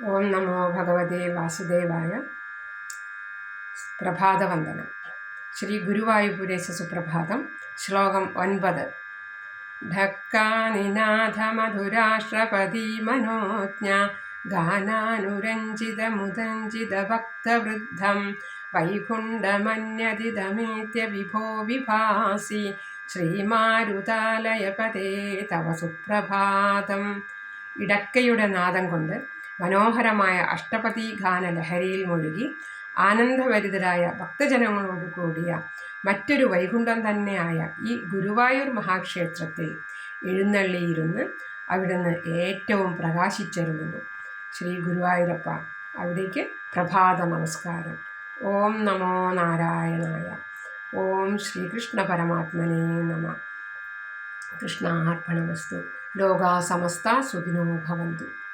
ഓം നമോ ഭഗവതേ വാസുദേവായ പ്രഭാതവന്ദനം ശ്രീ ഗുരുവായൂപുരേശ സുപ്രഭാതം ശ്ലോകം ഒൻപത്. ഢക്കാനിനാഥമധുരാഷ്ട്രപതി മനോജ്ഞ ഗാനാനുരഞ്ജിതമുദഞ്ജിതഭക്തവൃദ്ധം വൈകുണ്ഠമന്യതിതമേത്യ വിഭോ വിഭാസി ശ്രീമാരുതാലയപതേ തവ സുപ്രഭാതം. ഇടക്കയുടെ നാദം കൊണ്ട് മനോഹരമായ അഷ്ടപതി ഗാന ലഹരിയിൽ മുഴുകി ആനന്ദഭരിതരായ ഭക്തജനങ്ങളോട് കൂടിയ മറ്റൊരു വൈകുണ്ഠം തന്നെയായ ഈ ഗുരുവായൂർ മഹാക്ഷേത്രത്തിൽ എഴുന്നള്ളിയിരുന്ന് അവിടുന്ന് ഏറ്റവും പ്രകാശിച്ചിരുന്നു ശ്രീ ഗുരുവായൂരപ്പ അവിടേക്ക് പ്രഭാത നമസ്കാരം. ഓം നമോ നാരായണായ. ഓം ശ്രീകൃഷ്ണ പരമാത്മനേ നമ. കൃഷ്ണാർപ്പണമസ്തു. ലോകാ സമസ്ത സുഖിനോ ഭവന്തു.